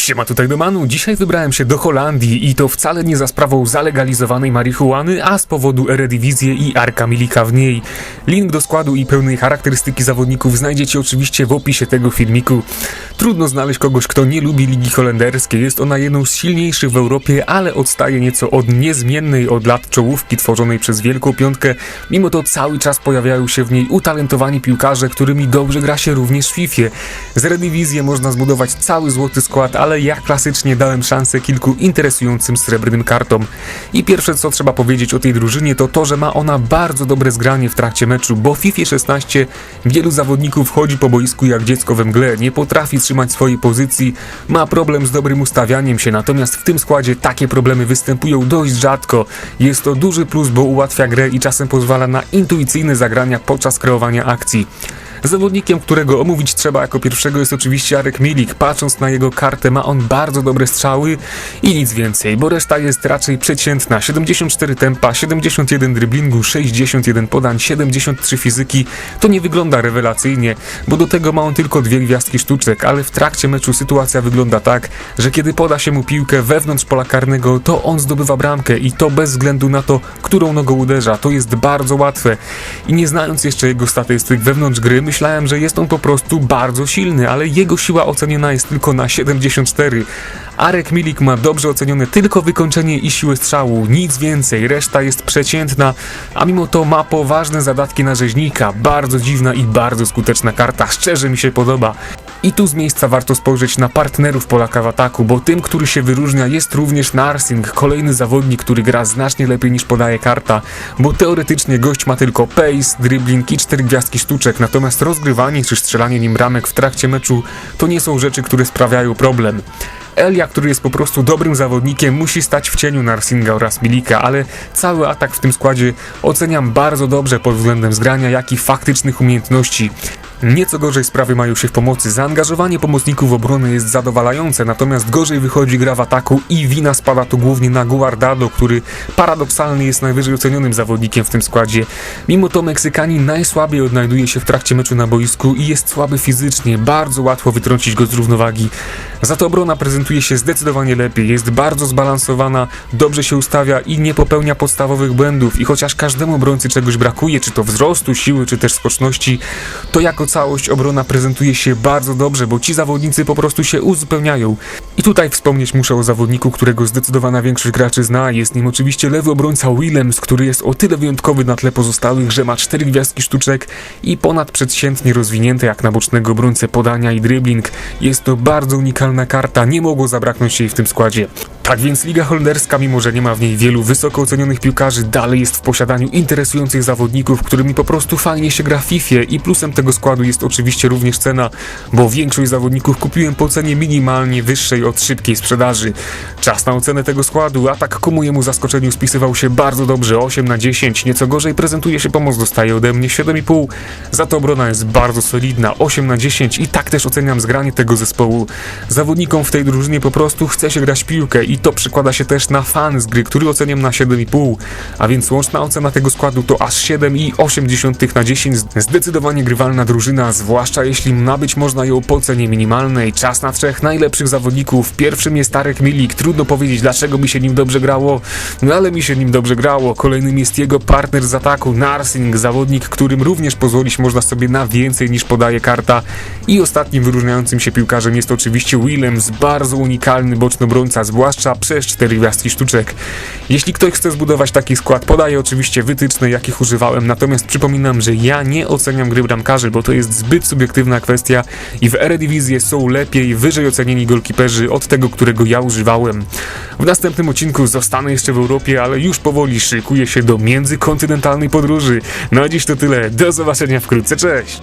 Siema tutaj do Manu. Dzisiaj wybrałem się do Holandii i to wcale nie za sprawą zalegalizowanej marihuany, a z powodu Eredivisie i Arka Milika w niej. Link do składu i pełnej charakterystyki zawodników znajdziecie oczywiście w opisie tego filmiku. Trudno znaleźć kogoś, kto nie lubi Ligi Holenderskiej. Jest ona jedną z silniejszych w Europie, ale odstaje nieco od niezmiennej od lat czołówki tworzonej przez Wielką Piątkę. Mimo to cały czas pojawiają się w niej utalentowani piłkarze, którymi dobrze gra się również w FIFA. Z Eredivisie można zbudować cały złoty skład, ale ja klasycznie dałem szansę kilku interesującym srebrnym kartom. I pierwsze co trzeba powiedzieć o tej drużynie to to, że ma ona bardzo dobre zgranie w trakcie meczu, bo w FIFA 16 wielu zawodników chodzi po boisku jak dziecko we mgle, nie potrafi trzymać swojej pozycji, ma problem z dobrym ustawianiem się, natomiast w tym składzie takie problemy występują dość rzadko. Jest to duży plus, bo ułatwia grę i czasem pozwala na intuicyjne zagrania podczas kreowania akcji. Zawodnikiem, którego omówić trzeba jako pierwszego jest oczywiście Arek Milik. Patrząc na jego kartę ma on bardzo dobre strzały i nic więcej, bo reszta jest raczej przeciętna. 74 tempa, 71 driblingu, 61 podań, 73 fizyki. To nie wygląda rewelacyjnie, bo do tego ma on tylko dwie gwiazdki sztuczek, ale w trakcie meczu sytuacja wygląda tak, że kiedy poda się mu piłkę wewnątrz pola karnego, to on zdobywa bramkę i to bez względu na to, którą nogą uderza. To jest bardzo łatwe. I nie znając jeszcze jego statystyk wewnątrz gry, myślałem, że jest on po prostu bardzo silny, ale jego siła oceniona jest tylko na 74. Arek Milik ma dobrze ocenione tylko wykończenie i siłę strzału, nic więcej, reszta jest przeciętna, a mimo to ma poważne zadatki na rzeźnika. Bardzo dziwna i bardzo skuteczna karta, szczerze mi się podoba. I tu z miejsca warto spojrzeć na partnerów Polaka w ataku, bo tym, który się wyróżnia jest również Narsing, kolejny zawodnik, który gra znacznie lepiej niż podaje karta, bo teoretycznie gość ma tylko pace, dribbling i cztery gwiazdki sztuczek, natomiast rozgrywanie czy strzelanie nim ramek w trakcie meczu to nie są rzeczy, które sprawiają problem. Elia, który jest po prostu dobrym zawodnikiem, musi stać w cieniu Narsinga oraz Milika, ale cały atak w tym składzie oceniam bardzo dobrze pod względem zgrania, jak i faktycznych umiejętności. Nieco gorzej sprawy mają się w pomocy. Zaangażowanie pomocników obrony jest zadowalające, natomiast gorzej wychodzi gra w ataku i wina spada tu głównie na Guardado, który paradoksalnie jest najwyżej ocenionym zawodnikiem w tym składzie. Mimo to Meksykanin najsłabiej odnajduje się w trakcie meczu na boisku i jest słaby fizycznie, bardzo łatwo wytrącić go z równowagi. Za to obrona prezentuje się zdecydowanie lepiej, jest bardzo zbalansowana, dobrze się ustawia i nie popełnia podstawowych błędów i chociaż każdemu obrońcy czegoś brakuje, czy to wzrostu, siły, czy też skoczności, to jako całość obrona prezentuje się bardzo dobrze, bo ci zawodnicy po prostu się uzupełniają. I tutaj wspomnieć muszę o zawodniku, którego zdecydowana większość graczy zna. Jest nim oczywiście lewy obrońca Willems, który jest o tyle wyjątkowy na tle pozostałych, że ma cztery gwiazdki sztuczek i ponadprzeciętnie rozwinięte jak na bocznego obrońcę podania i dribbling. Jest to bardzo unikalna karta, nie mogło zabraknąć jej w tym składzie. Tak więc Liga Holenderska, mimo że nie ma w niej wielu wysoko ocenionych piłkarzy, dalej jest w posiadaniu interesujących zawodników, którymi po prostu fajnie się gra w FIFA. I plusem tego składu jest oczywiście również cena, bo większość zawodników kupiłem po cenie minimalnie wyższej od szybkiej sprzedaży. Czas na ocenę tego składu, atak ku mojemu zaskoczeniu spisywał się bardzo dobrze, 8 na 10, nieco gorzej prezentuje się pomoc, dostaje ode mnie 7,5, za to obrona jest bardzo solidna, 8 na 10 i tak też oceniam zgranie tego zespołu. Zawodnikom w tej drużynie po prostu chce się grać piłkę i to przekłada się też na fan z gry, który oceniam na 7,5, a więc łączna ocena tego składu to aż 7,8 na 10, zdecydowanie grywalna drużyna, zwłaszcza jeśli nabyć można ją po cenie minimalnej. Czas na trzech najlepszych zawodników. Pierwszym jest Tarek Milik. Trudno powiedzieć, dlaczego mi się nim dobrze grało, no ale mi się nim dobrze grało. Kolejnym jest jego partner z ataku, Narsing, zawodnik, którym również pozwolić można sobie na więcej niż podaje karta. I ostatnim wyróżniającym się piłkarzem jest oczywiście Willems, bardzo unikalny boczny obrońca, zwłaszcza przez cztery gwiazdki sztuczek. Jeśli ktoś chce zbudować taki skład, podaję oczywiście wytyczne, jakich używałem, natomiast przypominam, że ja nie oceniam gry bramkarzy, bo to jest zbyt subiektywna kwestia i w Eredivisie są lepiej, wyżej ocenieni golkiperzy od tego, którego ja używałem. W następnym odcinku zostanę jeszcze w Europie, ale już powoli szykuję się do międzykontynentalnej podróży. No a dziś to tyle, do zobaczenia wkrótce, cześć!